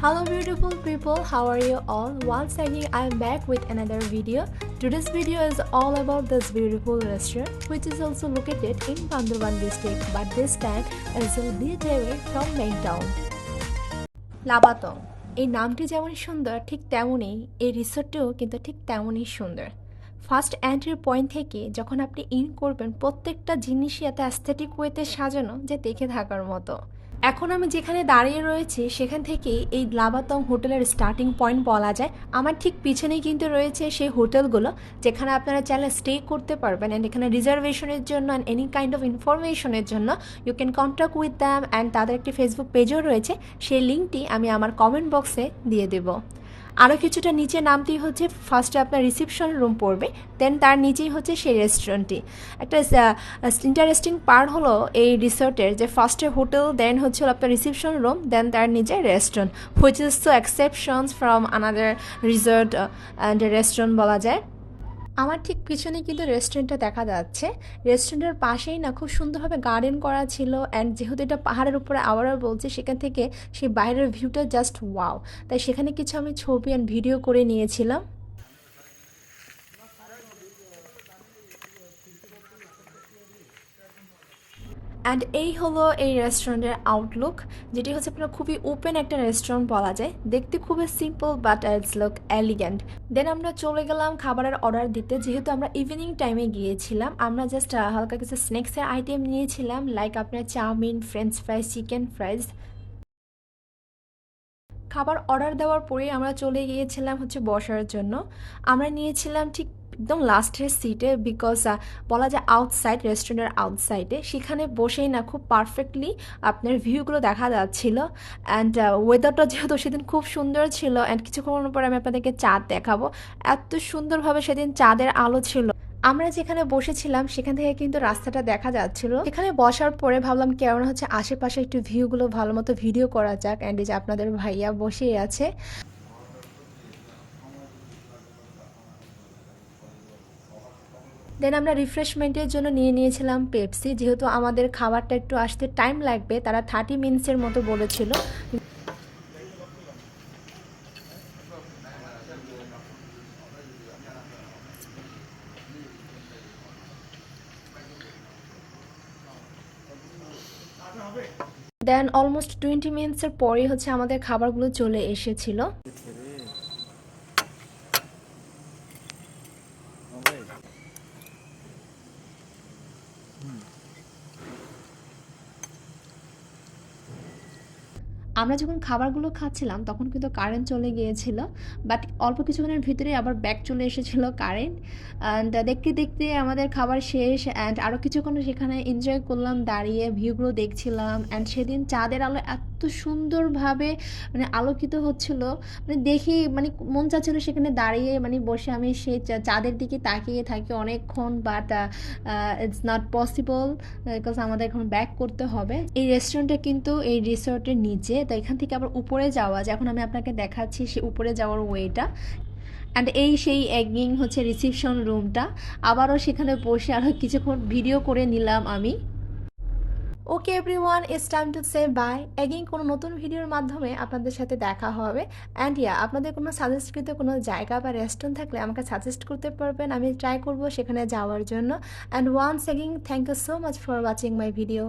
Hello beautiful people, how are you all? Once again I am back with another video. Today's video is all about this beautiful restaurant which is also located in Bandurban district but this time is a bit away from main town. লাবাতং এই নামটি যেমন সুন্দর ঠিক তেমনই এই রিসোর্টটিও কিন্তু ঠিক তেমনই সুন্দর ফার্স্ট এন্ট্রি পয়েন্ট থেকে যখন আপনি ইন করবেন প্রত্যেকটা জিনিসই এত অ্যাস্থেটিক ওয়েতে সাজানো যে দেখে থাকার মতো এখন আমি যেখানে দাঁড়িয়ে রয়েছি, সেখান থেকে এই লাবাতং হোটেলের স্টার্টিং পয়েন্ট বলা যায়। আমার ঠিক পিছনেই কিন্তু রয়েছে সেই হোটেলগুলো, যেখানে আপনারা চাইলে স্টে করতে পারবেন অ্যান্ড এখানে রিজার্ভেশনের জন্য অ্যান্ড এনি কাইন্ড অফ ইনফরমেশনের জন্য you can contact with them and তাদের একটি ফেসবুক পেজও রয়েছে। সেই লিঙ্কটি আমি আমার কমেন্ট বক্সে দিয়ে দেবো। আরও কিছুটা নিচে নামতেই হচ্ছে। ফার্স্টে আপনার রিসেপশন রুম পড়বে দেন তার নিচেই হচ্ছে সেই রেস্টুরেন্টটি একটা ইন্টারেস্টিং পার হলো এই রিসোর্টের যে ফার্স্টে হোটেল দেন হচ্ছে আপনার রিসেপশন রুম দেন তার নিচে restaurant which is to exceptions from another resort and restaurant বলা যায়। আমার ঠিক পিছনে কিন্তু রেস্টুরেন্টটা দেখা যাচ্ছে। রেস্টুরেন্টের পাশেই না খুব সুন্দরভাবে গার্ডেন করা ছিল অ্যান্ড যেহেতু এটা পাহাড়ের উপরে আবারও বলছে, সেখান থেকে সেই বাইরের ভিউটা জাস্ট ওয়াও তাই সেখানে কিছু আমি ছবি অ্যান্ড ভিডিও করে নিয়েছিলাম। অ্যান্ড এই হলো এই রেস্টুরেন্টের আউটলুক যেটি হচ্ছে আপনার খুবই ওপেন একটা রেস্টুরেন্ট বলা যায়। দেখতে খুবই simple but it's look elegant then আমরা চলে গেলাম খাবারের অর্ডার দিতে। যেহেতু আমরা ইভিনিং টাইমে গিয়েছিলাম, আমরা জাস্ট হালকা কিছু স্ন্যাক্সের আইটেম নিয়েছিলাম লাইক আপনার chowmein French fries chicken fries খাবার অর্ডার দেওয়ার পরে আমরা চলে গিয়েছিলাম হচ্ছে বসার জন্য। আমরা নিয়েছিলাম ঠিক একদম লাস্টের সিটে বিকজ বলা যায় আউটসাইড রেস্টুরেন্টের আউটসাইডে সেখানে বসেই না খুব পারফেক্টলি আপনার ভিউগুলো দেখা যাচ্ছিল। অ্যান্ড ওয়েদারটা যেহেতু সেদিন খুব সুন্দর ছিল অ্যান্ড কিছুক্ষণ পরে আমি আপনাদেরকে চাঁদ দেখাবো। এত সুন্দরভাবে সেদিন চাঁদের আলো ছিল। আমরা যেখানে বসেছিলাম সেখান থেকে কিন্তু রাস্তাটা দেখা যাচ্ছিল। এখানে বসার পরে ভাবলাম কেমন হচ্ছে আশেপাশে একটু ভিউগুলো ভালো মতো ভিডিও করা যাক। অ্যান্ড এই যে আপনাদের ভাইয়া বসেই আছে। দেন আমরা রিফ্রেশমেন্টের জন্য নিয়ে নিয়েছিলাম পেপসি যেহেতু আমাদের খাবারটা একটু আসতে টাইম লাগবে, তারা থার্টি মিনিটসের মতো বলেছিল। দেন অলমোস্ট টোয়েন্টি মিনিটসের পরেই হচ্ছে আমাদের খাবারগুলো চলে এসেছিল। আমরা যখন খাবারগুলো খাচ্ছিলাম, তখন কিন্তু কারেন্ট চলে গিয়েছিল বাট অল্প কিছুক্ষণের ভিতরে আবার ব্যাক চলে এসেছিল কারেন্ট অ্যান্ড দেখতে দেখতে আমাদের খাবার শেষ অ্যান্ড আরও কিছুক্ষণ সেখানে এনজয় করলাম, দাঁড়িয়ে ভিউগুলো দেখছিলাম অ্যান্ড সেদিন চাঁদের আলো এত সুন্দরভাবে মানে আলোকিত হচ্ছিল। মানে দেখি মানে মন চাচ্ছিল সেখানে দাঁড়িয়ে মানে বসে আমি সেই চাঁদের দিকে তাকিয়ে থাকি অনেকক্ষণ but it's not possible because আমাদের এখন ব্যাক করতে হবে। এই রেস্টুরেন্টটা কিন্তু এই রিসোর্টের নিচে, তো এখান থেকে আবার উপরে যাওয়া যায় এখন আমি আপনাকে দেখাচ্ছি সে উপরে যাওয়ার ওয়েটা অ্যান্ড এই সেই এগিং হচ্ছে রিসিপশন রুমটা আবারও সেখানে বসে আরও কিছুক্ষণ ভিডিও করে নিলাম আমি। Okay everyone it's time to say bye again কোনো নতুন ভিডিওর মাধ্যমে আপনাদের সাথে দেখা হবে। অ্যান্ড ইয়া আপনাদের কোনো সাজেস্টকৃত কোনো জায়গা বা রেস্টুরেন্ট থাকলে আমাকে সাজেস্ট করতে পারবেন। আমি ট্রাই করব সেখানে যাওয়ার জন্য। And once again thank you so much for watching my video